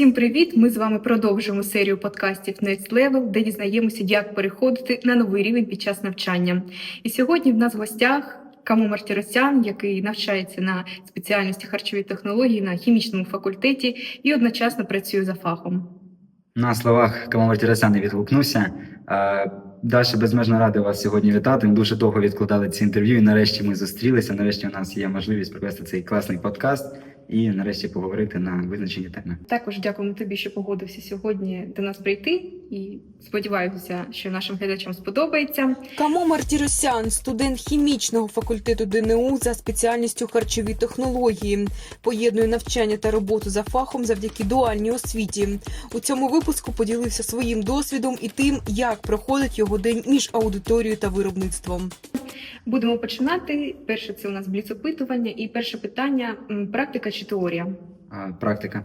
Всім привіт! Ми з вами продовжуємо серію подкастів Next Level, де дізнаємося, як переходити на новий рівень під час навчання. І сьогодні в нас в гостях Каму Мартіросян, який навчається на спеціальності харчові технології на хімічному факультеті і одночасно працює за фахом. На словах Камал Тірасян не відгукнувся. Е, Даша безмежно радий вас сьогодні вітати. Ми дуже довго відкладали ці інтерв'ю, і нарешті ми зустрілися. Нарешті у нас є можливість провести цей класний подкаст і нарешті поговорити на визначені теми. Також дякуємо тобі, що погодився сьогодні до нас прийти, і сподіваюся, що нашим глядачам сподобається. Камо Мартіросян, студент хімічного факультету ДНУ за спеціальністю харчові технології, поєднує навчання та роботу за фахом завдяки дуальній освіті. У цьому випуску поділився своїм досвідом і тим, як проходить його день між аудиторією та виробництвом. Будемо починати. Перше це у нас бліц-опитування, і перше питання: практика чи теорія? Практика.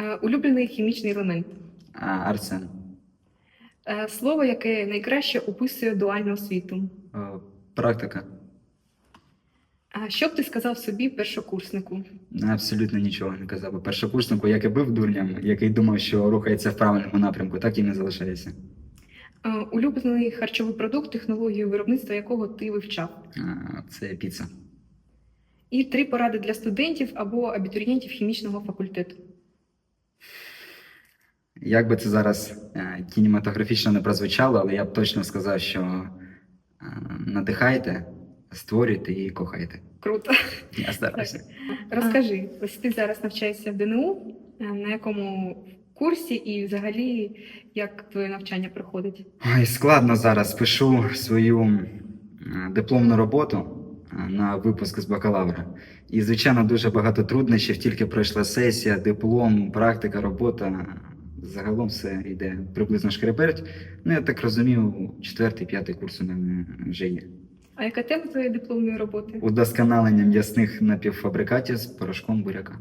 Е, Улюблений хімічний елемент. Арсен. Е, Слово, яке найкраще описує дуальну освіту. Е, Практика. А що б ти сказав собі першокурснику? Абсолютно нічого не казав. Першокурснику, як і був дурням, який думав, що рухається в правильному напрямку, так і не залишається. Е, Улюблений харчовий продукт, технологію виробництва якого ти вивчав. Це піца. І три поради для студентів або абітурієнтів хімічного факультету. Як би це зараз е, кінематографічно не прозвучало, але я б точно сказав, що е, надихайте, створюйте і кохайте. Круто. Я стараюся. Розкажи, ось ти зараз навчаєшся в ДНУ, на якому курсі і взагалі як твоє навчання проходить? Ой, складно зараз. Пишу свою дипломну роботу е, на випуск з бакалавра. І, звичайно, дуже багато труднощів. Тільки пройшла сесія, диплом, практика, робота. Загалом все йде приблизно шкереберть. Ну, я так розумію, четвертий, п'ятий курс у мене вже є. А яка тема твоєї дипломної роботи? Удосконалення м'ясних напівфабрикатів з порошком буряка.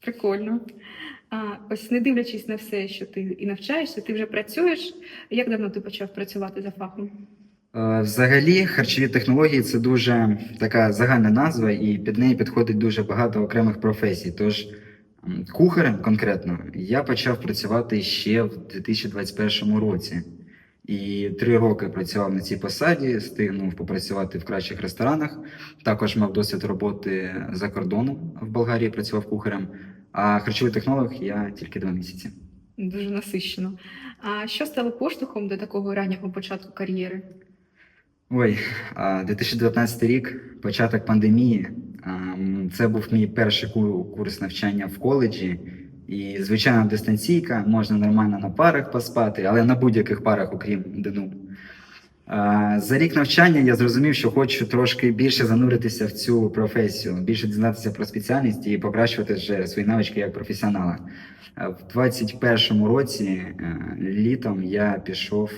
Прикольно. А, ось не дивлячись на все, що ти і навчаєшся, ти вже працюєш. Як давно ти почав працювати за фахом? Е, Взагалі, харчові технології це дуже така загальна назва, і під неї підходить дуже багато окремих професій. Тож кухарем конкретно я почав працювати ще в 2021 році. І три роки працював на цій посаді, встигнув попрацювати в кращих ресторанах. Також мав досвід роботи за кордоном в Болгарії, працював кухарем. А харчовий технолог я тільки два місяці. Дуже насищено. А що стало поштовхом до такого раннього початку кар'єри? Ой, 2019 рік, початок пандемії. Це був мій перший курс навчання в коледжі. І, звичайно, дистанційка, можна нормально на парах поспати, але на будь-яких парах, окрім ДНУ. За рік навчання я зрозумів, що хочу трошки більше зануритися в цю професію, більше дізнатися про спеціальність і покращувати вже свої навички як професіонала. В 21-му році е, літом я пішов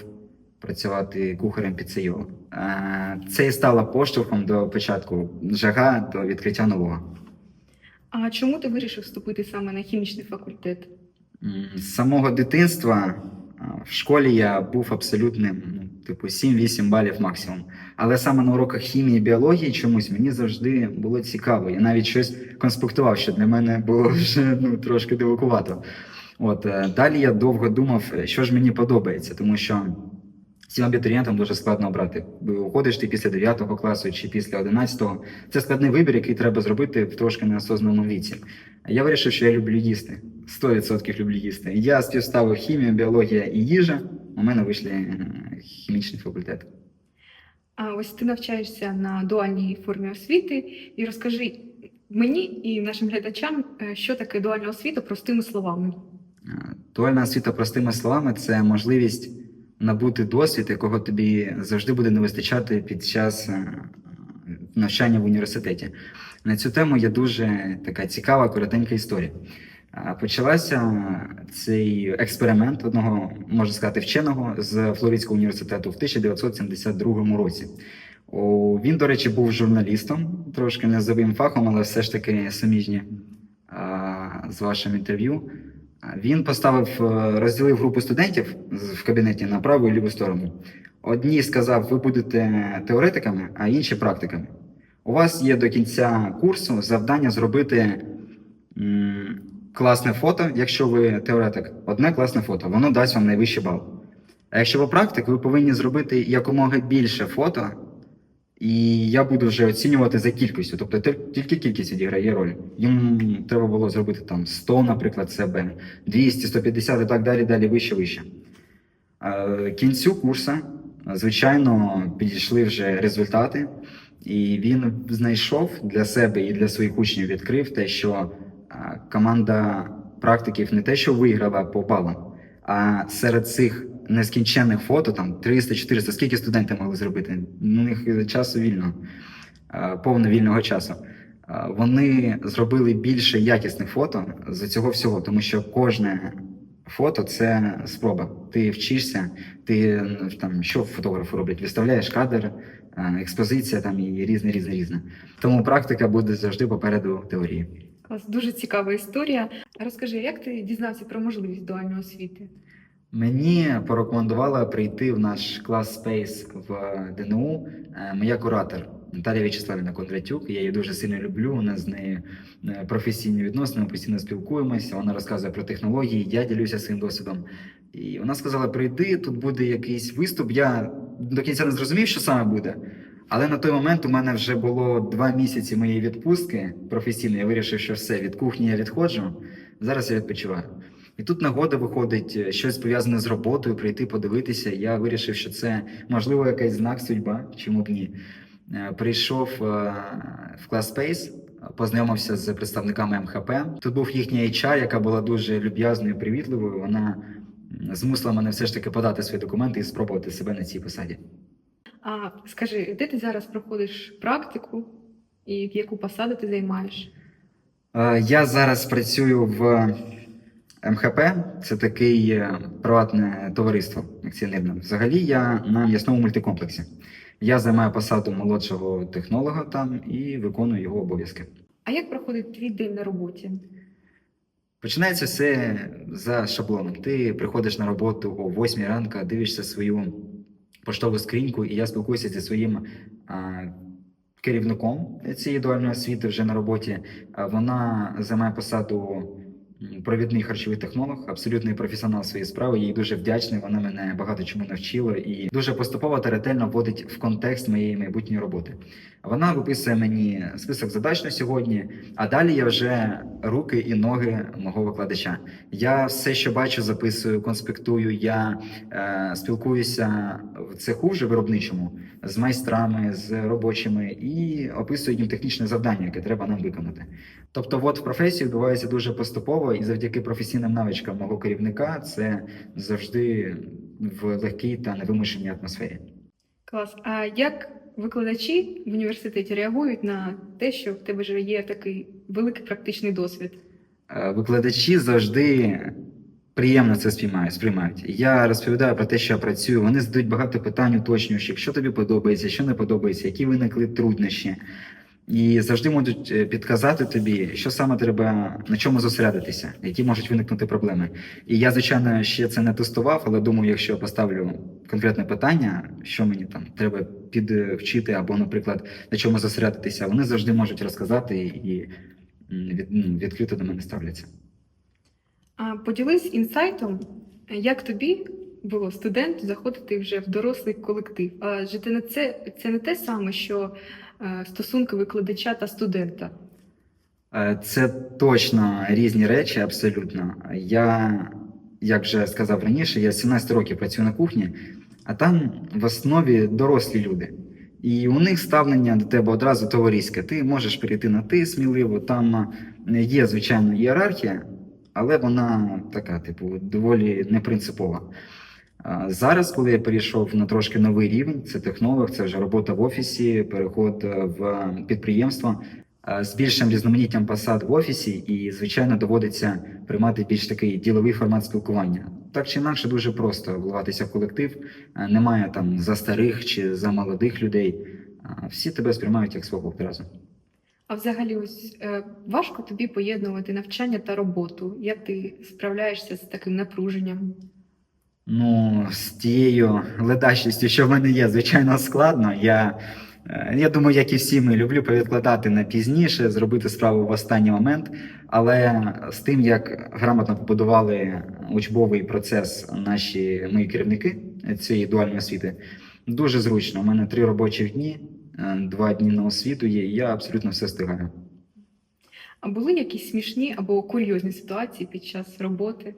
працювати кухарем. Е, Це і стало поштовхом до початку жага до відкриття нового. А чому ти вирішив вступити саме на хімічний факультет? З самого дитинства в школі я був абсолютним, типу 7-8 балів максимум. Але саме на уроках хімії і біології чомусь мені завжди було цікаво. Я навіть щось конспектував, що для мене було вже ну, трошки дивакувато. От е, далі я довго думав, е, що ж мені подобається, тому що всім абітурієнтам дуже складно обрати. Уходиш ти після 9 класу чи після 11. Це складний вибір, який треба зробити в трошки неосознаному віці. Я вирішив, що я люблю їсти. 100% люблю їсти. Я співставив хімію, біологія і їжа. У мене вийшли е, хімічний факультет. А ось ти навчаєшся на дуальній формі освіти, і розкажи мені і нашим глядачам, е, що таке дуальна освіта простими словами. Е, Дуальна освіта, простими словами, це можливість набути досвід, якого тобі завжди буде не вистачати під час е, навчання в університеті. На цю тему є дуже така цікава, коротенька історія. Почалася цей експеримент одного, можна сказати, вченого з Флоридського університету в 1972 році. Він, до речі, був журналістом, трошки незовим фахом, але все ж таки суміжні з вашим інтерв'ю. Він поставив, е, розділив групу студентів в кабінеті на праву і ліву сторону. Одні сказав, ви будете теоретиками, а інші практиками. У вас є до кінця курсу завдання зробити класне фото, якщо ви теоретик, одне класне фото, воно дасть вам найвищий бал. А якщо ви практик, ви повинні зробити якомога більше фото, і я буду вже оцінювати за кількістю. Тобто тільки кількість відіграє роль. Їм треба було зробити там 100, наприклад, себе, 200, 150 і так далі, далі вище, вище. Кінцю курсу, звичайно, підійшли вже результати, і він знайшов для себе і для своїх учнів відкрив те, що команда практиків не те, що виграла по балам, а серед цих нескінченних фото, там 300-400, скільки студенти могли зробити? У них часу вільно, е, повно вільного часу. Е, Вони зробили більше якісних фото з цього всього, тому що кожне фото це спроба. Ти вчишся, ти ну, там що фотографи роблять? Виставляєш кадр, е, експозиція там і різне, різне, різне. Тому практика буде завжди попереду теорії. Клас, дуже цікава історія. Розкажи, як ти дізнався про можливість дуальної освіти? Мені порекомендувала прийти в наш клас Space в ДНУ е, моя куратор Наталія В'ячеславівна Кондратюк. Я її дуже сильно люблю. Нас з нею е, професійні відносини, ми постійно спілкуємося. Вона розказує про технології, я ділюся своїм досвідом. І вона сказала: прийди, тут буде якийсь виступ. Я до кінця не зрозумів, що саме буде. Але на той момент у мене вже було два місяці моєї відпустки професійної. Я вирішив, що все, від кухні я відходжу. Зараз я відпочиваю. І тут нагода виходить е, щось пов'язане з роботою, прийти подивитися. Я вирішив, що це можливо якийсь знак судьба, чому б ні. Е, Прийшов е, в клас Space, познайомився з представниками МХП. Тут був їхня HR, яка була дуже люб'язною, і привітливою. Вона змусила мене все ж таки подати свої документи і спробувати себе на цій посаді. А скажи, де ти зараз проходиш практику і яку посаду ти займаєш? Е, Я зараз працюю в МХП, це таке приватне товариство акціонерне. Взагалі я на м'ясному мультикомплексі. Я займаю посаду молодшого технолога там і виконую його обов'язки. А як проходить твій день на роботі? Починається все за шаблоном. Ти приходиш на роботу о 8 ранку, дивишся свою поштову скриньку, і я спілкуюся зі своїм а, керівником цієї дуальної освіти вже на роботі. А, Вона займає посаду провідний харчовий технолог, абсолютний професіонал своєї справи. Їй дуже вдячний. Вона мене багато чому навчила і дуже поступово та ретельно вводить в контекст моєї майбутньої роботи. Вона виписує мені список задач на сьогодні, а далі я вже руки і ноги мого викладача. Я все, що бачу, записую, конспектую. Я е, спілкуюся в цеху вже виробничому з майстрами, з робочими і описую їм технічне завдання, яке треба нам виконати. Тобто, от в професії відбувається дуже поступово, і завдяки професійним навичкам мого керівника це завжди в легкій та невимушеній атмосфері. Клас. А як викладачі в університеті реагують на те, що в тебе вже є такий великий практичний досвід? Е, Викладачі завжди приємно це сприймають. сприймають. Я розповідаю про те, що я працюю. Вони задають багато питань уточнюючих, що тобі подобається, що не подобається, які виникли труднощі. І завжди можуть е, підказати тобі, що саме треба на чому зосередитися, які можуть виникнути проблеми. І я, звичайно, ще це не тестував, але думаю, якщо я поставлю конкретне питання, що мені там треба підвчити, або, наприклад, на чому зосередитися, вони завжди можуть розказати і від, ну, відкрито до мене ставляться. А поділись інсайтом, як тобі було студенту заходити вже в дорослий колектив. Адже це не це, це не те саме, що стосунки викладача та студента. Е, Це точно різні речі, абсолютно. Я, як вже сказав раніше, я 17 років працюю на кухні, а там в основі дорослі люди. І у них ставлення до тебе одразу товариське. Ти можеш перейти на ти сміливо. Там е, є, звичайно, ієрархія, але вона така, типу, доволі непринципова. Зараз, коли я перейшов на трошки новий рівень, це технолог, це вже робота в офісі, переход е, в підприємство е, з більшим різноманіттям посад в офісі, і, звичайно, доводиться приймати більш такий діловий формат спілкування. Так чи інакше, дуже просто вливатися в колектив. Е, Немає там за старих чи за молодих людей. Всі тебе сприймають як свого одразу. А взагалі, ось важко тобі поєднувати навчання та роботу. Як ти справляєшся з таким напруженням? Ну, з тією ледачністю, що в мене є, звичайно, складно. Я Е, Я думаю, як і всі ми люблю повідкладати на пізніше, зробити справу в останній момент. Але з тим, як грамотно побудували учбовий процес наші мої керівники цієї дуальної освіти, дуже зручно. У мене три робочі дні, е, два дні на освіту є, і я абсолютно все встигаю. А були якісь смішні або курйозні ситуації під час роботи?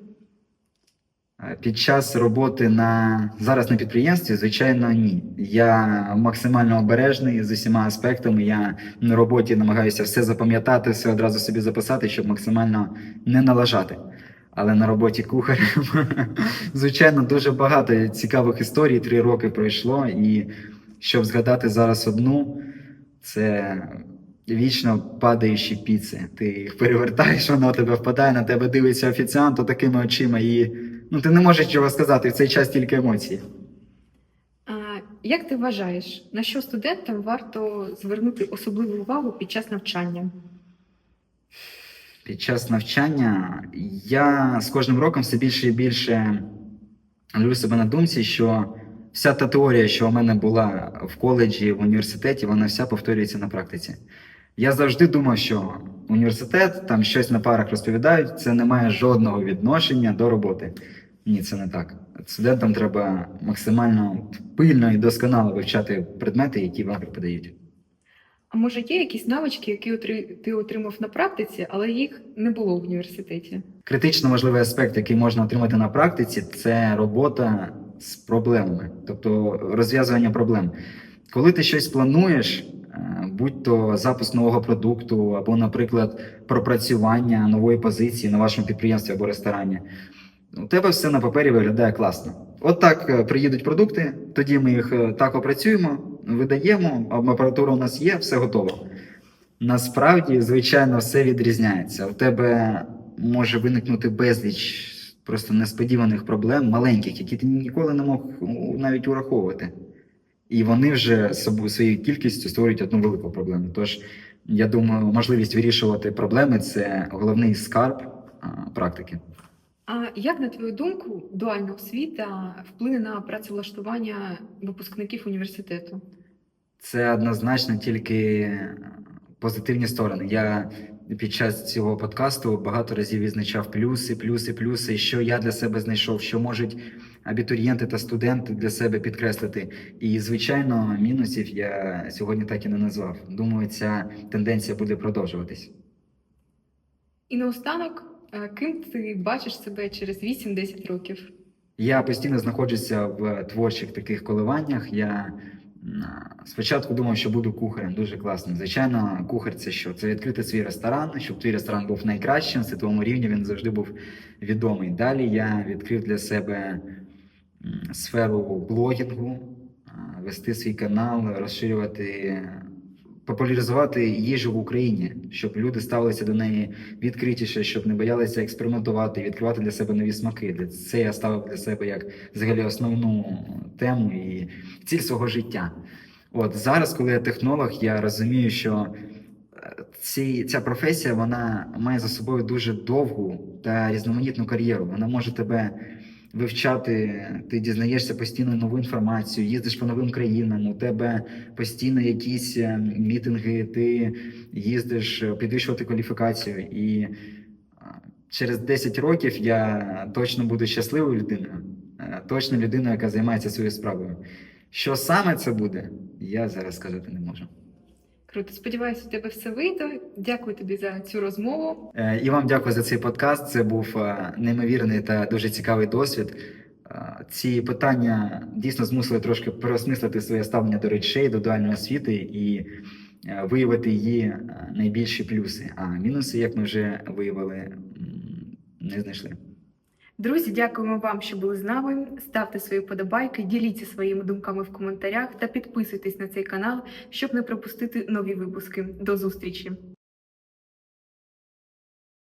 Під час роботи на зараз на підприємстві, звичайно, ні. Я максимально обережний з усіма аспектами. Я на роботі намагаюся все запам'ятати, все одразу собі записати, щоб максимально не налажати. Але на роботі кухарем, звичайно, дуже багато цікавих історій. Три роки пройшло, і щоб згадати зараз одну, це вічно падаючі піци. Ти їх перевертаєш, вона тебе впадає, на тебе дивиться офіціант такими очима, і ну ти не можеш чого сказати в цей час тільки емоції. А, як ти вважаєш, на що студентам варто звернути особливу увагу під час навчання? Під час навчання я з кожним роком все більше і більше ловлю себе на думці, що вся та теорія, що у мене була в коледжі, в університеті, вона вся повторюється на практиці. Я завжди думав, що університет, там щось на парах розповідають, це не має жодного відношення до роботи. Ні, це не так. Студентам треба максимально пильно і досконало вивчати предмети, які вам преподають. А може є якісь навички, які ти отримав на практиці, але їх не було в університеті? Критично важливий аспект, який можна отримати на практиці, це робота з проблемами, тобто розв'язування проблем. Коли ти щось плануєш, е, будь то запуск нового продукту, або, наприклад, пропрацювання нової позиції на вашому підприємстві або ресторані, у тебе все на папері виглядає класно. От так е, приїдуть продукти, тоді ми їх е, так опрацюємо, видаємо, апаратура у нас є, все готово. Насправді, звичайно, все відрізняється. У тебе може виникнути безліч просто несподіваних проблем, маленьких, які ти ніколи не мог навіть ураховувати. І вони вже своєю кількістю створюють одну велику проблему. Тож, я думаю, можливість вирішувати проблеми це головний скарб практики. А як на твою думку, дуальна освіта вплине на працевлаштування випускників університету? Це однозначно тільки позитивні сторони. Я під час цього подкасту багато разів відзначав плюси, плюси, плюси, що я для себе знайшов, що можуть абітурієнти та студенти для себе підкреслити. І, звичайно, мінусів я сьогодні так і не назвав. Думаю, ця тенденція буде продовжуватись. І наостанок, е, ким ти бачиш себе через 8-10 років? Я постійно знаходжуся в творчих таких коливаннях. Я спочатку думав, що буду кухарем, дуже класно. Звичайно, кухар це що? Це відкрити свій ресторан, щоб твій ресторан був найкращим, в світовому рівні він завжди був відомий. Далі я відкрив для себе сферу блогінгу, вести свій канал, розширювати, популяризувати їжу в Україні, щоб люди ставилися до неї відкритіше, щоб не боялися експериментувати, відкривати для себе нові смаки. Це я ставив для себе як взагалі основну тему і ціль свого життя. От зараз, коли я технолог, я розумію, що е, ці, ця професія вона має за собою дуже довгу та різноманітну кар'єру. Вона може тебе вивчати, ти дізнаєшся постійно нову інформацію, їздиш по новим країнам, у тебе постійно якісь е, мітинги, ти їздиш е, підвищувати кваліфікацію. І е, через 10 років я точно буду щасливою людиною, точно людиною, яка займається своєю справою. Що саме це буде, я зараз сказати не можу. Круто, сподіваюся, у тебе все вийде. Дякую тобі за цю розмову. Е, І вам дякую за цей подкаст. Це був е, неймовірний та дуже цікавий досвід. Е, Ці питання дійсно змусили трошки переосмислити своє ставлення до речей, до дуальної освіти і виявити її найбільші плюси. А мінуси, як ми вже виявили, не знайшли. Друзі, дякуємо вам, що були з нами. Ставте свої подобайки, діліться своїми думками в коментарях та підписуйтесь на цей канал, щоб не пропустити нові випуски. До зустрічі!